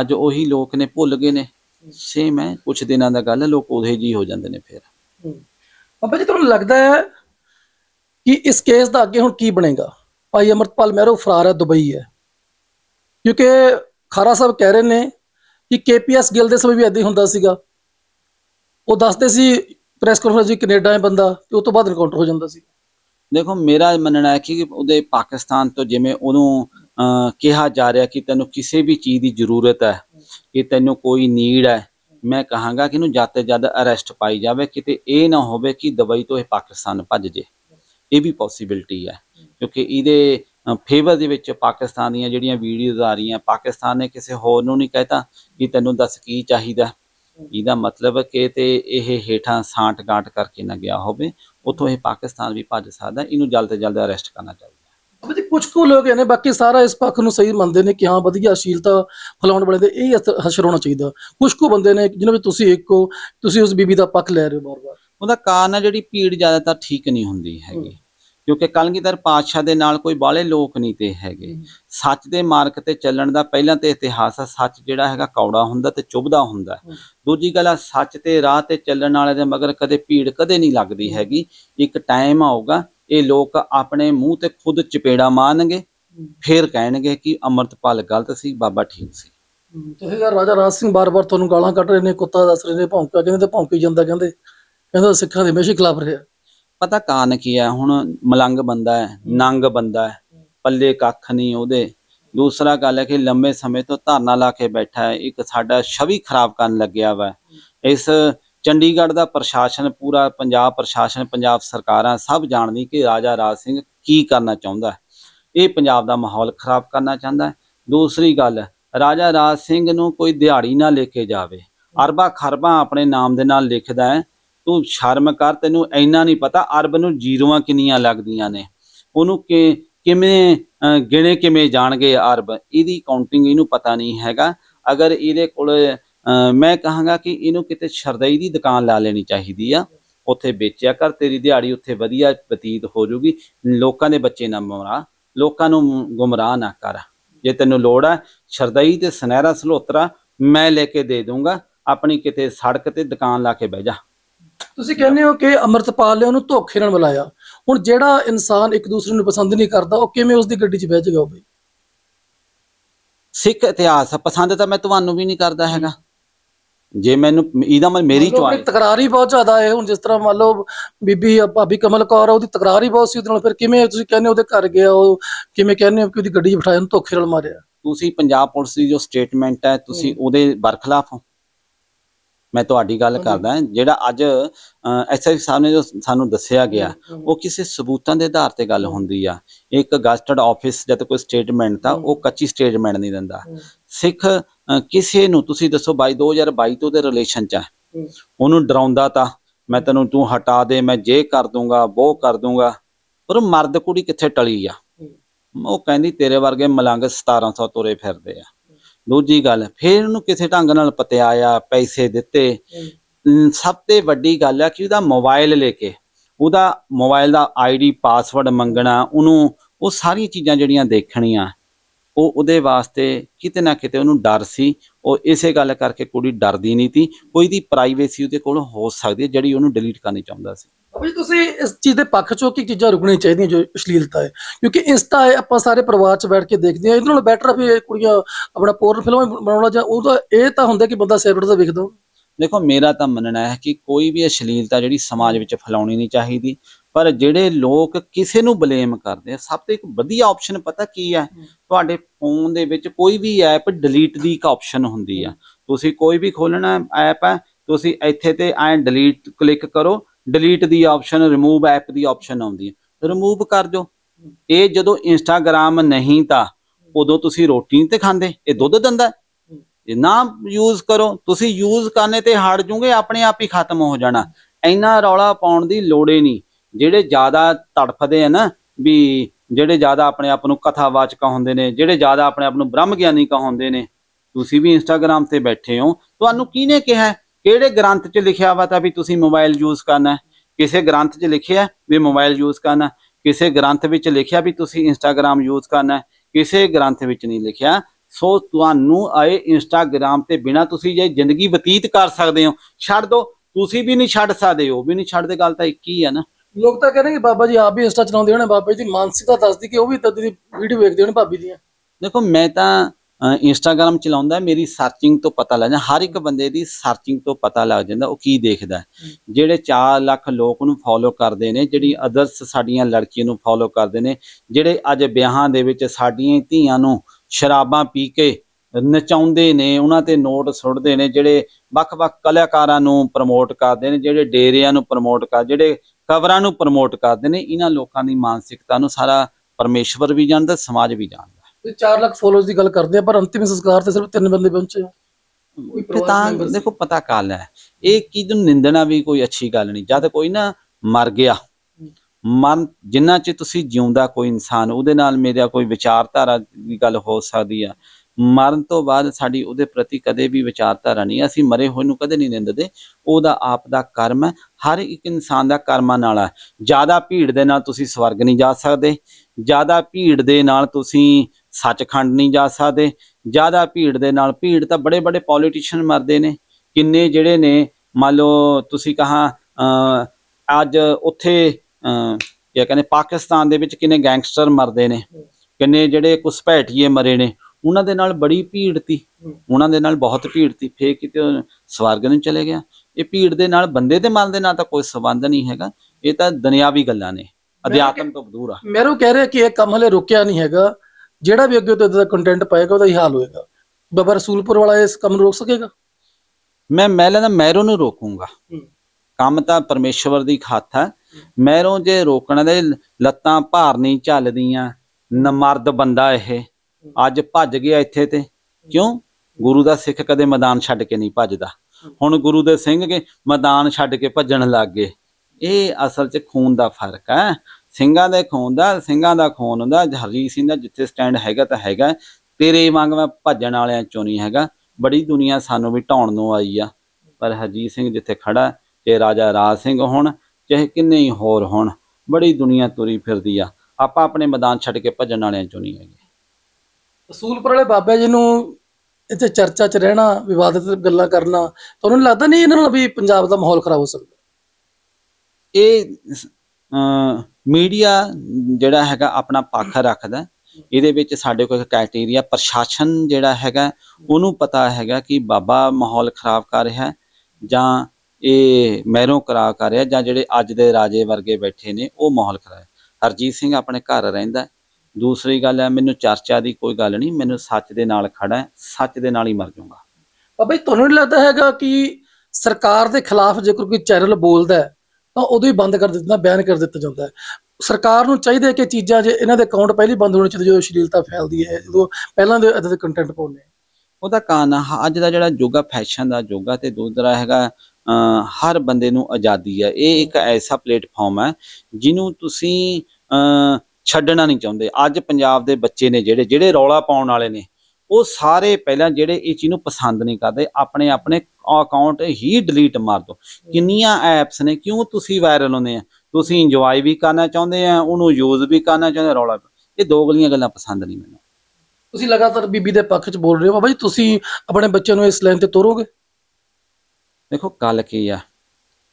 ਅੱਜ ਉਹੀ ਲੋਕ ਨੇ ਭੁੱਲ ਗਏ ਨੇ। ਸੇਮ ਹੈ ਕੁਝ ਦਿਨਾਂ ਦਾ ਗੱਲ ਹੈ ਲੋਕ ਉਹੇ ਜੀ ਹੋ ਜਾਂਦੇ ਨੇ ਫਿਰ। ਬਾਬਾ ਜੀ ਤੁਹਾਨੂੰ ਲੱਗਦਾ ਹੈ ਕਿ ਇਸ ਕੇਸ ਦਾ ਅੱਗੇ ਹੁਣ ਕੀ ਬਣੇਗਾ? ਭਾਈ ਅਮਰਤਪਾਲ ਮਹਿਰੋ ਫਰਾਰ ਹੈ ਦੁਬਈ ਹੈ। ਕਿਉਂਕਿ ਖਾਰਾ ਸਾਹਿਬ ਕਹਿ ਰਹੇ ਨੇ ਕਿ ਕੇਪੀਐਸ ਗਿੱਲ ਦੇ ਸਮੇਂ ਵੀ ਹੀ ਹੁੰਦਾ ਸੀਗਾ। ਉਹ ਦੱਸਦੇ ਸੀ ਪ੍ਰੈਸ ਕਾਨਫਰੰਸ ਵਿੱਚ ਕੈਨੇਡਾ ਹੈ ਬੰਦਾ ਤੇ ਉਸ ਤੋਂ ਬਾਅਦ ਐਨਕਾਊਂਟਰ ਹੋ ਜਾਂਦਾ ਸੀ। ਦੇਖੋ, ਮੇਰਾ ਮੰਨਣਾ ਹੈ ਕਿ ਉਹਦੇ ਪਾਕਿਸਤਾਨ ਤੋਂ ਜਿਵੇਂ ਉਹਨੂੰ ਕਿਹਾ ਜਾ ਰਿਹਾ ਕਿ ਤੈਨੂੰ ਕਿਸੇ ਵੀ ਚੀਜ਼ ਦੀ ਜ਼ਰੂਰਤ ਹੈ, ਕਿ ਤੈਨੂੰ ਕੋਈ ਨੀਡ ਹੈ, ਮੈਂ ਕਹਾਂਗਾ ਕਿ ਇਹਨੂੰ ਜਦ ਤੇ ਜਦ ਅਰੈਸਟ ਪਾਈ ਜਾਵੇ, ਕਿਤੇ ਇਹ ਨਾ ਹੋਵੇ ਕਿ ਦੁਬਈ ਤੋਂ ਇਹ ਪਾਕਿਸਤਾਨ ਭੱਜ ਜੇ। ਇਹ ਵੀ ਪੋਸਿਬਿਲਿਟੀ ਹੈ, ਕਿਉਂਕਿ ਇਹਦੇ ਫੇਵਰ ਦੇ ਵਿੱਚ ਪਾਕਿਸਤਾਨ ਦੀਆਂ ਜਿਹੜੀਆਂ ਵੀਡੀਓਜ਼ ਆ ਰਹੀਆਂ, ਪਾਕਿਸਤਾਨ ਨੇ ਕਿਸੇ ਹੋਰ ਨੂੰ ਨਹੀਂ ਕਹਿਤਾ ਕਿ ਤੈਨੂੰ ਦੱਸ ਕੀ ਚਾਹੀਦਾ। ਇਹਦਾ ਮਤਲਬ ਕਿ ਤੇ ਇਹ ਹੇਠਾਂ ਸਾਂਟ ਗਾਂਟ ਕਰਕੇ ਨਾ ਗਿਆ ਹੋਵੇ ਉਥੋਂ ਇਹ ਪਾਕਿਸਤਾਨ ਵੀ ਭੱਜ ਸਕਦਾ ਇਹਨੂੰ ਜਲਦ ਤੋਂ ਜਲਦ ਅਰੈਸਟ ਕਰਨਾ ਚਾਹੀਦਾ। ਜੀ ਕੁਝ ਕੁ ਲੋਕ ਇਹ ਨੇ ਬਾਕੀ ਸਾਰਾ ਇਸ ਪੱਖ ਨੂੰ ਸਹੀ ਮੰਨਦੇ ਨੇ ਕਿ ਹਾਂ ਵਧੀਆ ਅਸ਼ੀਲਤਾ ਫਲਾਉਣ ਵਾਲੇ ਦੇ ਇਹ ਹਸ਼ਰ ਹੋਣਾ ਚਾਹੀਦਾ। ਕੁਝ ਕੁ ਬੰਦੇ ਨੇ ਜਿਨ੍ਹਾਂ ਵਿੱਚ ਤੁਸੀਂ ਇੱਕ ਹੋ ਤੁਸੀਂ ਉਸ ਬੀਬੀ ਦਾ ਪੱਖ ਲੈ ਰਹੇ ਹੋ ਬਾਰ-ਬਾਰ। ਉਹਦਾ ਕਾਰਨ ਹੈ ਜਿਹੜੀ ਭੀੜ ਜ਼ਿਆਦਾਤਰ ਠੀਕ ਨਹੀਂ ਹੁੰਦੀ ਹੈਗੀ। ਕਿਉਂਕਿ ਕਲਗੀਧਰ ਪਾਤਸ਼ਾਹ ਦੇ ਨਾਲ ਕੋਈ ਬਾਹਲੇ ਲੋਕ ਨਹੀਂ ਤੇ ਹੈਗੇ। ਸੱਚ ਦੇ ਮਾਰਗ ਤੇ ਚੱਲਣ ਦਾ ਪਹਿਲਾਂ ਤੇ ਇਤਿਹਾਸ ਆ ਸੱਚ ਜਿਹੜਾ ਹੈਗਾ ਕੌੜਾ ਹੁੰਦਾ ਤੇ ਚੁਭਦਾ ਹੁੰਦਾ। ਦੂਜੀ ਗੱਲ ਆ ਸੱਚ ਤੇ ਰਾਹ ਤੇ ਚੱਲਣ ਵਾਲੇ ਦੇ ਮਗਰ ਕਦੇ ਭੀੜ ਕਦੇ ਨਹੀਂ ਲੱਗਦੀ ਹੈਗੀ। ਇੱਕ ਟਾਈਮ ਆਊਗਾ ਇਹ ਲੋਕ ਆਪਣੇ ਮੂੰਹ ਤੇ ਖੁਦ ਚਪੇੜਾ ਮਾਰਨਗੇ ਫਿਰ ਕਹਿਣਗੇ ਕਿ ਅਮਰਤਪਾਲ ਗਲਤ ਸੀ ਬਾਬਾ ਠੀਕ ਸੀ। ਜਥੇਦਾਰ ਰਾਜਾ ਰਾਜ ਸਿੰਘ ਬਾਰ-ਬਾਰ ਤੁਹਾਨੂੰ ਗਾਲਾਂ ਕੱਢ ਰਹੇ ਨੇ ਕੁੱਤਾ ਦੱਸ ਰਹੇ ਨੇ ਭੌਂਕਾ ਕਹਿੰਦੇ ਤੇ ਭੌਂਕੀ ਜਾਂਦਾ ਕਹਿੰਦੇ ਕਹਿੰਦਾ ਸਿੱਖਾਂ ਦੇ ਹਮੇਸ਼ਾ ਖਿਲਾਫ ਰਿਹਾ। ਪਤਾ ਕਾਰਨ ਕੀ ਹੈ? ਹੁਣ ਮਲੰਗ ਬੰਦਾ ਹੈ, ਨੰਗ ਬੰਦਾ ਹੈ, ਪੱਲੇ ਕੱਖ ਨਹੀਂ ਉਹਦੇ। ਦੂਸਰਾ ਗੱਲ ਹੈ ਕਿ ਲੰਬੇ ਸਮੇਂ ਤੋਂ ਧਰਨਾ ਲਾ ਕੇ ਬੈਠਾ ਹੈ, ਇੱਕ ਸਾਡਾ ਛਵੀ ਖਰਾਬ ਕਰਨ ਲੱਗਿਆ ਵਾ। ਇਸ ਚੰਡੀਗੜ੍ਹ ਦਾ ਪ੍ਰਸ਼ਾਸਨ, ਪੂਰਾ ਪੰਜਾਬ ਪ੍ਰਸ਼ਾਸਨ, ਪੰਜਾਬ ਸਰਕਾਰਾਂ ਸਭ ਜਾਣਦੀ ਕਿ ਰਾਜਾ ਰਾਜ ਸਿੰਘ ਕੀ ਕਰਨਾ ਚਾਹੁੰਦਾ ਹੈ। ਇਹ ਪੰਜਾਬ ਦਾ ਮਾਹੌਲ ਖਰਾਬ ਕਰਨਾ ਚਾਹੁੰਦਾ ਹੈ। ਦੂਸਰੀ ਗੱਲ, ਰਾਜਾ ਰਾਜ ਸਿੰਘ ਨੂੰ ਕੋਈ ਦਿਹਾੜੀ ਨਾ ਲੈ ਕੇ ਜਾਵੇ। ਅਰਬਾਂ ਖਰਬਾਂ ਆਪਣੇ ਨਾਮ ਦੇ ਨਾਲ ਲਿਖਦਾ ਹੈ ਤੂੰ ਸ਼ਰਮ ਕਰ, ਤੈਨੂੰ ਇੰਨਾ ਨਹੀਂ ਪਤਾ ਅਰਬ ਨੂੰ ਜ਼ੀਰੋਆਂ ਕਿੰਨੀਆਂ ਲੱਗਦੀਆਂ ਨੇ। ਉਹਨੂੰ ਕਿ, ਕਿਵੇਂ ਗਿਣੇ ਕਿਵੇਂ ਜਾਣਗੇ ਅਰਬ? ਇਹਦੀ ਕਾਊਂਟਿੰਗ ਇਹਨੂੰ ਪਤਾ ਨਹੀਂ ਹੈਗਾ। ਅਗਰ ਇਹਦੇ ਕੋਲ ਮੈਂ ਕਹਾਂਗਾ ਕਿ ਇਹਨੂੰ ਕਿਤੇ ਸ਼ਰਦਈ ਦੀ ਦੁਕਾਨ ਲਾ ਲੈਣੀ ਚਾਹੀਦੀ ਆ। ਉੱਥੇ ਵੇਚਿਆ ਕਰ, ਤੇਰੀ ਦਿਹਾੜੀ ਉੱਥੇ ਵਧੀਆ ਬਤੀਤ ਹੋ ਜੂਗੀ। ਲੋਕਾਂ ਦੇ ਬੱਚੇ ਨਾ ਮਰਾ, ਲੋਕਾਂ ਨੂੰ ਗੁੰਮਰਾਹ ਨਾ ਕਰ। ਜੇ ਤੈਨੂੰ ਲੋੜ ਹੈ ਸ਼ਰਦਈ ਤੇ ਸੁਨਹਿਰਾ ਸਲੋਤਰਾ ਮੈਂ ਲੈ ਕੇ ਦੇ ਦੂੰਗਾ। ਆਪਣੀ ਕਿਤੇ ਸੜਕ ਤੇ ਦੁਕਾਨ ਲਾ ਕੇ ਬਹਿ ਜਾ। ਤੁਸੀਂ ਕਹਿੰਦੇ ਹੋ ਕਿ ਅਮਰਤਪਾਲ ਨੇ ਉਹਨੂੰ ਧੋਖੇ ਨਾਲ ਬੁਲਾਇਆ ਹੁਣ ਜਿਹੜਾ ਇਨਸਾਨ ਇੱਕ ਦੂਸਰੇ ਨੂੰ ਪਸੰਦ ਨਹੀਂ ਕਰਦਾ ਉਹ ਕਿਵੇਂ ਉਸ ਦੀ ਗੱਡੀ 'ਚ ਬਹਿ ਜਾਏਗਾ ਉਹ ਬਈ? ਸਿੱਖ ਇਤਿਹਾਸ ਪਸੰਦ ਤਾਂ ਮੈਂ ਤੁਹਾਨੂੰ ਵੀ ਨਹੀਂ ਕਰਦਾ ਹੈਗਾ। ਜੇ ਮੈਨੂੰ ਇਹਦਾ ਮੇਰੀ ਮੰਨ ਆਪਣੀ ਚੁਆਇਸ ਤਕਰਾਰ ਹੀ ਬਹੁਤ ਜ਼ਿਆਦਾ ਹੈ ਹੁਣ ਜਿਸ ਤਰ੍ਹਾਂ ਮੰਨ ਲਓ ਬੀਬੀ ਭਾਬੀ ਕਮਲ ਕੌਰ ਉਹਦੀ ਤਕਰਾਰ ਹੀ ਬਹੁਤ ਸੀ ਉਹਦੇ ਨਾਲ ਫਿਰ ਕਿਵੇਂ ਤੁਸੀਂ ਕਹਿੰਦੇ ਉਹਦੇ ਘਰ ਗਿਆ ਉਹ ਕਿਵੇਂ ਕਹਿੰਦੇ ਹੋ ਕਿ ਉਹਦੀ ਗੱਡੀ 'ਚ ਬਿਠਾਇਆ ਉਹਨੂੰ ਧੋਖੇ ਨਾਲ ਮਾਰਿਆ? ਤੁਸੀਂ ਪੰਜਾਬ ਪੁਲਿਸ ਦੀ ਜੋ ਸਟੇਟਮੈਂਟ ਹੈ ਤੁਸੀਂ। ਉਹਦੇ ਬਰਖਲਾਫ ਹੋ। ਮੈਂ ਤੁਹਾਡੀ ਗੱਲ। ਕਰਦਾ ਜਿਹੜਾ ਅੱਜ ਐਸਐਸ ਸਾਹਿਬ ਨੇ ਜੋ ਸਾਨੂੰ ਦੱਸਿਆ ਗਿਆ ਉਹ ਕਿਸੇ ਸਬੂਤਾਂ ਦੇ ਆਧਾਰ ਤੇ ਗੱਲ। ਹੁੰਦੀ ਆ ਇੱਕ ਗਸਟਡ ਆਫਿਸ ਜਦ ਕੋਈ ਸਟੇਟਮੈਂਟ ਤਾਂ। ਉਹ ਕੱਚੀ ਸਟੇਟਮੈਂਟ ਨਹੀਂ ਦਿੰਦਾ। ਸਿੱਖ ਕਿਸੇ ਨੂੰ ਤੁਸੀਂ ਦੱਸੋ ਬਾਈ 2022 ਤੋਂ ਦੇ ਰਿਲੇਸ਼ਨ ਚ ਹੈ। ਉਹਨੂੰ ਡਰਾਉਂਦਾ ਤਾਂ ਮੈਂ ਤੈਨੂੰ ਤੂੰ ਹਟਾ ਦੇ ਮੈਂ ਜੇ ਕਰ ਦੂੰਗਾ ਉਹ ਕਰ ਦੂੰਗਾ ਪਰ ਮਰਦ ਕੁੜੀ ਕਿੱਥੇ ਟਲੀ ਆ ਉਹ ਕਹਿੰਦੀ ਤੇਰੇ ਵਰਗੇ ਮਲੰਗ 1700 ਤੁਰੇ ਫਿਰਦੇ ਆ ਦੂਜੀ ਗੱਲ ਫੇਰ ਉਹਨੂੰ ਕਿਸੇ ਢੰਗ ਨਾਲ ਪਤਿਆਇਆ ਪੈਸੇ ਦਿੱਤੇ। ਸਭ ਤੋਂ ਵੱਡੀ ਗੱਲ ਆ ਕਿ ਉਹਦਾ ਮੋਬਾਈਲ ਲੈ ਕੇ ਉਹਦਾ ਮੋਬਾਈਲ ਦਾ ਆਈਡੀ ਪਾਸਵਰਡ ਮੰਗਣਾ ਉਹਨੂੰ ਉਹ ਸਾਰੀਆਂ ਚੀਜ਼ਾਂ ਜਿਹੜੀਆਂ ਦੇਖਣੀਆਂ ਉਹ ਉਹਦੇ ਵਾਸਤੇ ਕਿਤੇ ਨਾ ਕਿਤੇ ਉਹਨੂੰ ਡਰ ਸੀ। ਉਹ ਇਸੇ ਗੱਲ ਕਰਕੇ ਕੁੜੀ ਡਰਦੀ ਨਹੀਂ ਸੀ। ਕੋਈ ਦੀ ਪ੍ਰਾਈਵੇਸੀ ਉਹਦੇ ਕੋਲ ਹੋ ਸਕਦੀ ਹੈ ਜਿਹੜੀ ਉਹਨੂੰ ਡਿਲੀਟ ਕਰਨੀ ਚਾਹੁੰਦਾ ਸੀ। ਅਭੀ ਤੁਸੀਂ ਇਸ ਚੀਜ਼ ਦੇ ਪੱਖ ਚੋਂ ਕਿ ਚੀਜ਼ਾਂ ਰੁਕਣੀਆਂ ਚਾਹੀਦੀਆਂ ਜੋ ਅਸ਼ਲੀਲਤਾ ਹੈ ਕਿਉਂਕਿ ਇੰਸਟਾ ਹੈ ਆਪਾਂ ਸਾਰੇ ਪਰਿਵਾਰ 'ਚ ਬੈਠ ਕੇ ਦੇਖਦੇ ਹਾਂ ਇਹਦੇ ਨਾਲ ਬੈਟਰ ਵੀ ਇਹ ਕੁੜੀਆਂ ਆਪਣਾ ਪੋਰਨ ਫਿਲਮਾਂ ਬਣਾਉਣਾ ਜਾਂ ਉਹਦਾ ਇਹ ਤਾਂ ਹੁੰਦਾ ਕਿ ਬੰਦਾ ਸੈਪਰੇਟ ਦਾ ਵੇਖਦਾ। ਦੇਖੋ ਮੇਰਾ ਤਾਂ ਮੰਨਣਾ ਹੈ ਕਿ ਕੋਈ ਵੀ ਅਸ਼ਲੀਲਤਾ ਜਿਹੜੀ ਸਮਾਜ ਵਿੱਚ ਫੈਲਾਉਣੀ ਨਹੀਂ ਚਾਹੀਦੀ ਪਰ ਜਿਹੜੇ ਲੋਕ ਕਿਸੇ ਨੂੰ ਬਲੇਮ ਕਰਦੇ ਆ ਸਭ ਤੋਂ ਇੱਕ ਵਧੀਆ ਆਪਸ਼ਨ ਪਤਾ ਕੀ ਹੈ। ਤੁਹਾਡੇ ਫੋਨ ਦੇ ਵਿੱਚ ਕੋਈ ਵੀ ਐਪ ਡਿਲੀਟ ਦੀ ਇੱਕ ਆਪਸ਼ਨ ਹੁੰਦੀ ਆ ਤੁਸੀਂ ਕੋਈ ਵੀ ਖੋਲਣਾ ਐਪ ਹੈ ਤੁਸੀਂ ਇੱਥੇ ਤੇ ਐਂ ਡਿਲੀਟ ਕਲਿੱਕ ਕਰੋ ਡਿਲੀਟ ਦੀ ਆਪਸ਼ਨ ਰਿਮੂਵ ਐਪ ਦੀ ਆਪਸ਼ਨ ਆਉਂਦੀ ਹੈ। ਰਿਮੂਵ ਕਰ ਦਿਓ। ਇਹ ਜਦੋਂ ਇੰਸਟਾਗ੍ਰam ਨਹੀਂ ਤਾਂ ਉਦੋਂ ਤੁਸੀਂ ਰੋਟੀ ਨਹੀਂ ਤੇ ਖਾਂਦੇ। ਇਹ ਦੁੱਧ ਦਿੰਦਾ ਇਹ ਨਾ ਯੂਜ਼ ਕਰੋ, ਤੁਸੀਂ ਯੂਜ਼ ਕਰਨੇ ਤੇ ਹਟ ਜੂਗੇ, ਆਪਣੇ ਆਪ ਹੀ ਖਤਮ ਹੋ ਜਾਣਾ। ਇੰਨਾ ਰੌਲਾ ਪਾਉਣ ਦੀ ਲੋੜ ਹੀ ਨਹੀਂ। ਜਿਹੜੇ ਜ਼ਿਆਦਾ ਤੜਫਦੇ ਆ ਨਾ, ਵੀ ਜਿਹੜੇ ਜ਼ਿਆਦਾ ਆਪਣੇ ਆਪ ਨੂੰ ਕਥਾਵਾਚਕ ਹੁੰਦੇ ਨੇ, ਜਿਹੜੇ ਜ਼ਿਆਦਾ ਆਪਣੇ ਆਪ ਨੂੰ ਬ੍ਰਹਮ ਗਿਆਨੀ ਕਹਾਉਂਦੇ ਨੇ, ਤੁਸੀਂ ਵੀ ਇੰਸਟਾਗ੍ਰam ਤੇ ਬੈਠੇ ਹੋ। ਤੁਹਾਨੂੰ ਕਿਹਨੇ ਕਿਹਾ ਕਿਹੜੇ ਗ੍ਰੰਥ 'ਚ ਲਿਖਿਆ ਵਾ ਤਾਂ ਵੀ ਤੁਸੀਂ ਮੋਬਾਈਲ ਯੂਜ਼ ਕਰਨਾ ਹੈ? ਕਿਸੇ ਗ੍ਰੰਥ 'ਚ ਲਿਖਿਆ ਹੈ ਵੀ ਮੋਬਾਈਲ ਯੂਜ਼ ਕਰਨਾ ਹੈ? ਕਿਸੇ ਗ੍ਰੰਥ ਵਿੱਚ ਲਿਖਿਆ ਵੀ ਤੁਸੀਂ ਇੰਸਟਾਗ੍ਰam ਯੂਜ਼ ਕਰਨਾ ਹੈ? ਕਿਸੇ ਗ੍ਰੰਥ ਵਿੱਚ ਨਹੀਂ ਲਿਖਿਆ ਸੋ ਤੁਹਾਨੂੰ ਆਏ ਇੰਸਟਾਗ੍ਰam ਤੇ ਬਿਨਾ ਤੁਸੀਂ ਜੇ ਜ਼ਿੰਦਗੀ ਬਤੀਤ ਕਰ ਸਕਦੇ ਹੋ ਛੱਡ ਦੋ ਤੁਸੀਂ ਵੀ ਨਹੀਂ ਛੱਡ ਸਕਦੇ ਉਹ ਵੀ ਨਹੀਂ ਛੱਡਦੇ ਗੱਲ ਤਾਂ ਇੱਕ ਹੀ ਆ ਨਾ ਲੋਕ ਤਾਂ ਕਹਿੰਦੇ ਕਿ ਬਾਬਾ ਜੀ ਆਪ ਵੀ ਇੰਸਟਾ ਚਲਾਉਂਦੇ ਹੋਣੇ ਬਾਬਾ ਜੀ ਦੀ ਮਾਨਸਿਕਤਾ ਦੱਸਦੀ ਕਿ ਉਹ ਵੀ ਤਦ ਦੀ ਵੀਡੀਓ ਵੇਖਦੇ ਹੋਣੇ ਭਾਬੀ ਦੀਆਂ ਦੇਖੋ ਮੈਂ ਤਾਂ ਇੰਸਟਾਗ੍ਰam ਚਲਾਉਂਦਾ ਮੇਰੀ ਸਰਚਿੰਗ ਤੋਂ ਪਤਾ ਲੱਗ ਜਾਂਦਾ ਹਰ ਇੱਕ ਬੰਦੇ ਦੀ ਸਰਚਿੰਗ ਤੋਂ ਪਤਾ ਲੱਗ ਜਾਂਦਾ ਉਹ ਕੀ ਦੇਖਦਾ। ਜਿਹੜੇ 4 ਲੱਖ ਲੋਕ ਉਹਨੂੰ ਫੋਲੋ ਕਰਦੇ ਨੇ ਜਿਹੜੀ ਅਦਰਸ ਸਾਡੀਆਂ ਲੜਕੀਆਂ ਨੂੰ ਫੋਲੋ ਕਰਦੇ ਨੇ ਜਿਹੜੇ ਅੱਜ ਵਿਆਹਾਂ ਦੇ ਵਿੱਚ ਸਾਡੀਆਂ ਧੀਆਂ ਨੂੰ ਸ਼ਰਾਬਾਂ ਪੀ ਕੇ ਨਚਾਉਂਦੇ ਨੇ ਉਹਨਾਂ ਤੇ ਨੋਟ ਸੁੱਟਦੇ ਨੇ ਜਿਹੜੇ ਵੱਖ-ਵੱਖ ਕਲਾਕਾਰਾਂ ਨੂੰ ਪ੍ਰਮੋਟ ਕਰਦੇ ਨੇ ਜਿਹੜੇ ਡੇਰਿਆਂ ਨੂੰ ਪ੍ਰਮੋਟ ਕਰ ਜਿਹੜੇ ਕਬਰਾਂ ਨੂੰ ਪ੍ਰਮੋਟ ਕਰਦੇ ਨੇ ਇਹਨਾਂ ਲੋਕਾਂ ਦੀ ਮਾਨਸਿਕਤਾ ਨੂੰ ਸਾਰਾ ਪਰਮੇਸ਼ਵਰ ਵੀ ਜਾਣਦਾ ਸਮਾਜ ਵੀ ਜਾਣਦਾ। ਤੇ 4 ਲੱਖ ਫੋਲੋਅਰਸ ਦੀ ਗੱਲ ਕਰਦੇ ਆ ਪਰ ਅੰਤਿਮ ਸੰਸਕਾਰ ਤੇ ਸਿਰਫ ਤਿੰਨ ਬੰਦੇ ਪਹੁੰਚੇ ਆ। ਕੋਈ ਤੇ ਪਰਿਵਾਰ ਤਾਂ ਮੈਂਬਰ ਸੀ। ਦੇਖੋ ਪਤਾ ਕਾਲ ਹੈ ਇਹ ਕੀ ਨੂੰ ਨਿੰਦਣਾ ਵੀ ਕੋਈ ਅੱਛੀ ਗੱਲ ਨਹੀਂ ਜਦ ਕੋਈ ਨਾ ਮਰ ਗਿਆ। ਮਰਨ ਜਿੰਨਾ ਚ ਤੁਸੀਂ ਜਿਉਂਦਾ ਕੋਈ ਇਨਸਾਨ ਉਹਦੇ ਨਾਲ ਮੇਰਾ ਕੋਈ ਵਿਚਾਰਧਾਰਾ ਦੀ ਗੱਲ ਹੋ ਸਕਦੀ ਆ। ਮਰਨ ਤੋਂ ਬਾਅਦ ਸਾਡੀ ਉਹਦੇ ਪ੍ਰਤੀ ਕਦੇ ਵੀ ਵਿਚਾਰਧਾਰਾ ਨਹੀਂ ਅਸੀਂ ਮਰੇ ਹੋਏ ਨੂੰ ਕਦੇ ਨਹੀਂ ਨਿੰਦਦੇ। ਉਹਦਾ ਆਪ ਦਾ ਕਰਮ ਹੈ ਹਰ ਇੱਕ ਇਨਸਾਨ ਦਾ ਕਰਮਾਂ ਨਾਲ ਹੈ। ਜ਼ਿਆਦਾ ਭੀੜ ਦੇ ਨਾਲ ਤੁਸੀਂ ਸਵਰਗ ਨਹੀਂ ਜਾ ਸਕਦੇ ਜ਼ਿਆਦਾ ਭੀੜ ਦੇ ਨਾਲ ਤੁਸੀਂ ਸੱਚਖੰਡ ਨਹੀਂ ਜਾ ਸਕਦੇ। ਜ਼ਿਆਦਾ ਭੀੜ ਦੇ ਨਾਲ ਭੀੜ ਤਾਂ ਬੜੇ ਬੜੇ ਪੋਲੀਟੀਸ਼ੀਅਨ ਮਰਦੇ ਨੇ। ਕਿੰਨੇ ਜਿਹੜੇ ਨੇ ਮੰਨ ਲਓ ਤੁਸੀਂ ਕਹਾ ਅੱਜ ਉੱਥੇ ਕੀ ਕਹਿੰਦੇ ਪਾਕਿਸਤਾਨ ਦੇ ਵਿੱਚ ਕਿੰਨੇ ਗੈਂਗਸਟਰ ਮਰਦੇ ਨੇ। ਕਿੰਨੇ ਜਿਹੜੇ ਘੁਸਪੈਠੀਏ ਮਰੇ ਨੇ। ਉਹਨਾਂ ਦੇ ਨਾਲ ਬੜੀ ਭੀੜ ਤੀ। ਉਹਨਾਂ ਦੇ ਨਾਲ ਬਹੁਤ ਭੀੜ ਤੀ। ਫੇਰ ਕਿਤੇ ਸਵਰਗ ਨੂੰ ਚਲੇ ਗਿਆ। ਇਹ ਭੀੜ ਦੇ ਨਾਲ ਬੰਦੇ ਦੇ ਮਨ ਦੇ ਨਾਲ ਤਾਂ ਕੋਈ ਸੰਬੰਧ ਨਹੀਂ ਹੈਗਾ। ਇਹ ਤਾਂ ਦੁਨਿਆਵੀ ਗੱਲਾਂ ਨੇ। ਅਧਿਆਤਮ ਤੋਂ ਦੂਰ ਆ। ਮੇਰੂ ਕਹਿ ਰਿਹਾ ਕਿ ਇਹ ਕੰਮ ਹਲੇ ਰੁਕਿਆ ਨਹੀਂ ਹੈਗਾ। ਜਿਹੜਾ ਵੀ ਅੱਗੇ ਤੋਂ ਇਦਾਂ ਦਾ ਕੰਟੈਂਟ ਪਾਏਗਾ ਉਹਦਾ ਹੀ ਹਾਲ ਹੋਏਗਾ। ਬਾਬਾ ਰਸੂਲਪੁਰ ਵਾਲਾ ਇਸ ਕੰਮ ਨੂੰ ਰੋਕ ਸਕੇਗਾ? ਮੈਂ ਮਹਿਲਾ ਦਾ ਮੈਰੋ ਨੂੰ ਰੋਕੂੰਗਾ। ਕੰਮ ਤਾਂ ਪਰਮੇਸ਼ਵਰ ਦੀ ਹੱਥ ਹੈ। ਮੈਰੋਂ ਜੇ ਰੋਕਣ ਦੇ ਲੱਤਾਂ ਭਾਰ ਨਹੀਂ ਚੱਲਦੀਆਂ ਨਮਰਦ ਬੰਦਾ ਇਹ। ਅੱਜ ਭੱਜ ਗਿਆ ਇੱਥੇ ਤੇ। ਕਿਉਂ? ਗੁਰੂ ਦਾ ਸਿੱਖ ਕਦੇ ਮੈਦਾਨ ਛੱਡ ਕੇ ਨਹੀਂ ਭੱਜਦਾ। ਹੁਣ ਗੁਰੂ ਦੇ ਸਿੰਘ ਕੇ ਮੈਦਾਨ ਛੱਡ ਕੇ ਭੱਜਣ ਲੱਗ ਗਏ। ਇਹ ਅਸਲ 'ਚ ਖੂਨ ਦਾ ਫ਼ਰਕ ਹੈ ਸਿੰਘਾਂ ਦੇ ਖੂਨ ਦਾ ਸਿੰਘਾਂ ਦਾ ਖੂਨ ਹੁੰਦਾ ਹਰਜੀਤ ਸਿੰਘ ਦਾ ਜਿੱਥੇ ਸਟੈਂਡ ਹੈਗਾ ਤਾਂ ਹੈਗਾ। ਤੇਰੇ ਵਾਂਗ ਮੈਂ ਭੱਜਣ ਵਾਲਿਆਂ ਚੋਂ ਨਹੀਂ ਹੈਗਾ। ਬੜੀ ਦੁਨੀਆ ਸਾਨੂੰ ਵੀ ਢਾਉਣ ਨੂੰ ਆਈ ਆ। ਪਰ ਹਰਜੀਤ ਸਿੰਘ ਜਿੱਥੇ ਖੜਾ ਤੇ ਰਾਜਾ ਰਾਜ ਸਿੰਘ ਹੋਣ ਚਾਹੇ ਕਿੰਨੇ ਹੀ ਹੋਰ ਹੋਣ ਬੜੀ ਦੁਨੀਆ ਤੁਰੀ ਫਿਰਦੀ ਆ। ਆਪਾਂ ਆਪਣੇ ਮੈਦਾਨ ਛੱਡ ਕੇ ਭੱਜਣ ਵਾਲਿਆਂ ਚੋਂ ਨਹੀਂ ਹੈਗੇ। ਰਸੂਲਪੁਰ ਵਾਲੇ ਬਾਬਾ ਜੀ ਨੂੰ ਇੱਥੇ ਚਰਚਾ 'ਚ ਰਹਿਣਾ ਵਿਵਾਦਤ ਗੱਲਾਂ ਕਰਨਾ ਤੁਹਾਨੂੰ ਲੱਗਦਾ ਨਹੀਂ ਇਹਨਾਂ ਨਾਲ ਵੀ ਪੰਜਾਬ ਦਾ ਮਾਹੌਲ ਖਰਾਬ ਹੋ ਸਕਦਾ? ਇਹ ਮੀਡੀਆ ਜਿਹੜਾ ਹੈਗਾ ਆਪਣਾ ਪੱਖ ਰੱਖਦਾ ਇਹਦੇ ਵਿੱਚ ਸਾਡੇ ਕੋਲ ਕ੍ਰਾਈਟੇਰੀਆ ਪ੍ਰਸ਼ਾਸਨ ਜਿਹੜਾ ਹੈਗਾ, ਉਹਨੂੰ ਪਤਾ ਹੈਗਾ ਕਿ ਬਾਬਾ ਮਾਹੌਲ ਖਰਾਬ ਕਰ ਰਿਹਾ ਜਾਂ ਇਹ ਮਹਿਰੋਂ ਕਰਾ ਕਰ ਰਿਹਾ ਜਾਂ ਜਿਹੜੇ ਅੱਜ ਦੇ ਰਾਜੇ ਵਰਗੇ ਬੈਠੇ ਨੇ, ਉਹ ਮਾਹੌਲ ਖਰਾਬ ਹਰਜੀਤ ਸਿੰਘ ਆਪਣੇ ਘਰ ਰਹਿੰਦਾ ਦੂਸਰੀ ਗੱਲ ਹੈ, ਮੈਨੂੰ ਚਰਚਾ ਦੀ ਕੋਈ ਗੱਲ ਨਹੀਂ, ਮੈਨੂੰ ਸੱਚ ਦੇ ਨਾਲ ਖੜਾ ਹੈ, ਸੱਚ ਦੇ ਨਾਲ ਹੀ ਮਰ ਜਾਊਂਗਾ। ਬਾਬਾ ਜੀ, ਤੁਹਾਨੂੰ ਨਹੀਂ ਲੱਗਦਾ ਹੈਗਾ ਕਿ ਸਰਕਾਰ ਦੇ ਖਿਲਾਫ ਜੇਕਰ ਕੋਈ ਚੈਨਲ ਬੋਲਦਾ ਹੈ ਤਾਂ ਉਦੋਂ ਹੀ ਬੰਦ ਕਰ ਦਿੱਤਾ ਬਿਆਨ ਕਰ ਦਿੱਤਾ ਜਾਂਦਾ ਹੈ। ਸਰਕਾਰ ਨੂੰ ਚਾਹੀਦਾ ਹੈ ਕਿ ਚੀਜ਼ਾਂ ਜੇ ਇਹਨਾਂ ਦੇ ਅਕਾਊਂਟ ਪਹਿਲੀ ਬੰਦ ਹੋਣੇ ਚਾਹੀਦੇ ਜਦੋਂ ਅਸ਼ਲੀਲਤਾ ਫੈਲਦੀ ਹੈ ਜਦੋਂ ਪਹਿਲਾਂ ਦੇ ਇਦਾਂ ਦੇ ਕੰਟੈਂਟ ਪਾਉਂਦੇ ਉਹਦਾ ਕਾਰਨ ਆ ਅੱਜ ਦਾ ਜਿਹੜਾ ਯੁੱਗ ਯੋਗਾ ਫੈਸ਼ਨ ਦਾ ਯੁੱਗ ਆ, ਤੇ ਦੂਸਰਾ ਹੈਗਾ, ਅਹ, ਹਰ ਬੰਦੇ ਨੂੰ ਆਜ਼ਾਦੀ ਹੈ ਇਹ ਇੱਕ ਐਸਾ ਪਲੇਟਫਾਰਮ ਹੈ ਜਿਹਨੂੰ ਤੁਸੀਂ, ਅਹ, ਛੱਡਣਾ ਨਹੀਂ ਚਾਹੁੰਦੇ। ਅੱਜ ਪੰਜਾਬ ਦੇ ਬੱਚੇ ਨੇ ਜਿਹੜੇ ਜਿਹੜੇ ਰੌਲਾ ਪਾਉਣ ਵਾਲੇ ਨੇ ਉਹ ਸਾਰੇ ਪਹਿਲਾਂ ਜਿਹੜੇ ਇਹ ਚੀਜ਼ ਨੂੰ ਪਸੰਦ ਨਹੀਂ ਕਰਦੇ ਆਪਣੇ ਆਪਣੇ ਅਕਾਊਂਟ ਹੀ ਡਿਲੀਟ ਮਾਰ ਦੋ। ਕਿੰਨੀਆਂ ਐਪਸ ਨੇ ਕਿਉਂ ਤੁਸੀਂ ਵਾਇਰਲ ਹੁੰਦੇ ਆ? ਤੁਸੀਂ ਇੰਜੋਏ ਵੀ ਕਰਨਾ ਚਾਹੁੰਦੇ ਆ ਉਹਨੂੰ ਯੂਜ਼ ਵੀ ਕਰਨਾ ਚਾਹੁੰਦੇ ਰੌਲਾ ਇਹ ਦੋ ਗਲੀਆਂ ਗੱਲਾਂ ਪਸੰਦ ਨਹੀਂ ਮੈਨੂੰ। ਤੁਸੀਂ ਲਗਾਤਾਰ ਬੀਬੀ ਦੇ ਪੱਖ 'ਚ ਬੋਲ ਰਹੇ ਹੋ ਬਾਬਾ ਜੀ ਤੁਸੀਂ ਆਪਣੇ ਬੱਚਿਆਂ ਨੂੰ ਇਸ ਲਾਈਨ ਤੇ ਤੋਰੋਗੇ? ਦੇਖੋ ਗੱਲ ਕੀ ਆ?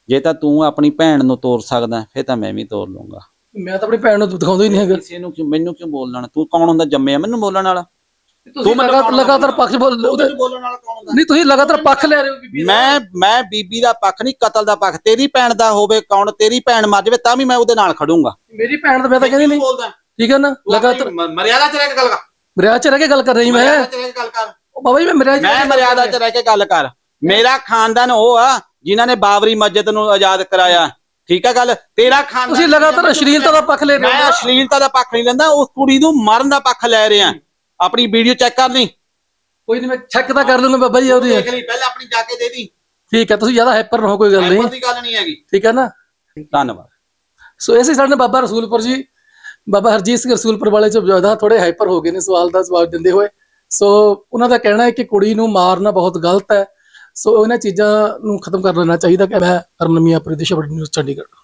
ਜੇ ਤਾਂ ਤੂੰ ਆਪਣੀ ਭੈਣ ਨੂੰ ਤੋਰ ਸਕਦਾ ਫਿਰ ਤਾਂ ਮੈਂ ਵੀ ਤੋਰ ਲੂੰਗਾ ਮੈਂ ਤਾਂ ਆਪਣੀ ਭੈਣ ਨੂੰ ਦਿਖਾਉਂਦਾ ਹੀ ਨਹੀਂ ਹੈਗਾ। ਕਿਸੇ ਨੂੰ ਕਿਉਂ ਮੈਨੂੰ ਕਿਉਂ ਬੋਲਣਾ? ਤੂੰ ਕੌਣ ਹੁੰਦਾ ਜੰਮਿਆ? ਮੈਨੂੰ ਬੋਲਣ ਵਾਲਾ। ਤੁਸੀਂ ਲਗਾਤਾਰ ਲਗਾਤਾਰ ਪੱਖ ਬੋਲ ਉਹਦੇ- ਬੋਲਣ ਵਾਲਾ ਕੌਣ ਹੁੰਦਾ? ਨਹੀਂ ਤੁਸੀਂ ਲਗਾਤਾਰ ਪੱਖ ਲੈ ਰਹੇ ਹੋ ਬੀਬੀ ਦਾ। ਮੈਂ ਮੈਂ ਬੀਬੀ ਦਾ ਪੱਖ ਨਹੀਂ ਕਤਲ ਦਾ ਪੱਖ। ਤੇਰੀ ਭੈਣ ਦਾ ਹੋਵੇ ਕੌਣ ਤੇਰੀ ਭੈਣ ਮਰ ਜਾਵੇ ਤਾਂ ਵੀ ਮੈਂ ਉਹਦੇ ਨਾਲ ਖੜੂੰਗਾ। ਮੇਰੀ ਭੈਣ ਤਾਂ ਮੈਂ ਤਾਂ ਕਹਿੰਦੀ ਨਹੀਂ। ਬੋਲਦਾ? ਠੀਕ ਹੈ ਨਾ? ਲਗਾਤਾਰ ਮਰਿਆਦਾ ਚ ਰਹਿ ਕੇ ਗੱਲ ਕਰ। ਮਰਿਆਦਾ 'ਚ ਰਹਿ ਕੇ ਗੱਲ ਕਰ ਰਹੀ ਮੈਂ। ਮਰਿਆਦਾ ਚ ਰਹਿ ਕੇ ਗੱਲ ਕਰ। ਉਹ ਬਾਬਾ ਜੀ ਮੈਂ ਮਰਿਆਦਾ 'ਚ ਰਹਿ ਮੈਂ ਕੇ ਮਰਿਆਦਾ ਚ ਰਹਿ। ਕੇ ਗੱਲ ਕਰ। ਮੇਰਾ ਖਾਨਦਾਨ ਉਹ ਆ ਜਿਨ੍ਹਾਂ ਨੇ ਬਾਬਰੀ ਮਸਜਿਦ ਨੂੰ ਆਜ਼ਾਦ ਕਰਾਇਆ। ਠੀਕ ਹੈ ਗੱਲ? ਤੇਰਾ ਖਾਨਦਾਨ ਤੁਸੀਂ ਲਗਾਤਾਰ ਅਸ਼ਲੀਲਤਾ ਦਾ ਪੱਖ ਲੈ ਰਹੇ ਮੈਂ ਹੋ ਅਸ਼ਲੀਲਤਾ ਦਾ ਪੱਖ ਨਹੀਂ ਲੈਂਦਾ ਉਸ ਕੁੜੀ ਨੂੰ ਮਰਨ ਦਾ ਪੱਖ ਲੈ ਰਿਹਾ। ਆਪਣੀ ਵੀਡੀਓ ਚੈੱਕ ਕਰ ਲਈ। ਕੋਈ ਨਹੀਂ ਮੈਂ ਚੈੱਕ ਤਾਂ ਕਰ ਲੂੰਗਾ ਬਾਬਾ ਜੀ ਉਹਦੀ। ਦੇਖ ਲਈ ਪਹਿਲਾਂ ਆਪਣੀ ਜਾ ਕੇ ਦੇ ਦੀ। ਠੀਕ ਹੈ ਤੁਸੀਂ ਜ਼ਿਆਦਾ ਹਾਈਪਰ ਨਾ ਹੋ ਕੋਈ ਗੱਲ ਨਹੀਂ। ਦੀ ਗੱਲ ਨਹੀਂ ਹੈਗੀ। ਠੀਕ ਹੈ ਨਾ? ਧੰਨਵਾਦ। ਸੋ ਐਸੇ ਸਾਡੇ ਬਾਬਾ ਰਸੂਲਪੁਰ ਜੀ ਬਾਬਾ ਹਰਜੀਤ ਸਿੰਘ ਰਸੂਲਪੁਰ ਵਾਲੇ ਚ ਜ਼ਿਆਦਾ ਥੋੜੇ ਹਾਈਪਰ ਹੋ ਗਏ ਨੇ ਸਵਾਲ ਦਾ ਜਵਾਬ ਦਿੰਦੇ ਹੋਏ। ਸੋ ਉਹਨਾਂ ਦਾ ਕਹਿਣਾ ਹੈ ਕਿ ਕੁੜੀ ਨੂੰ ਮਾਰਨਾ ਬਹੁਤ ਗਲਤ ਹੈ। ਸੋ ਇਹਨਾਂ ਚੀਜ਼ਾਂ ਨੂੰ ਖਤਮ ਕਰ ਲੈਣਾ ਚਾਹੀਦਾ ਕਿ ਮੈਂ ਹਰਮਨ ਮੀਆਂਪੁਰੀ ਦੇ ਸ਼ਬਦ ਨਿਊਜ਼ ਚੰਡੀਗੜ੍ਹ।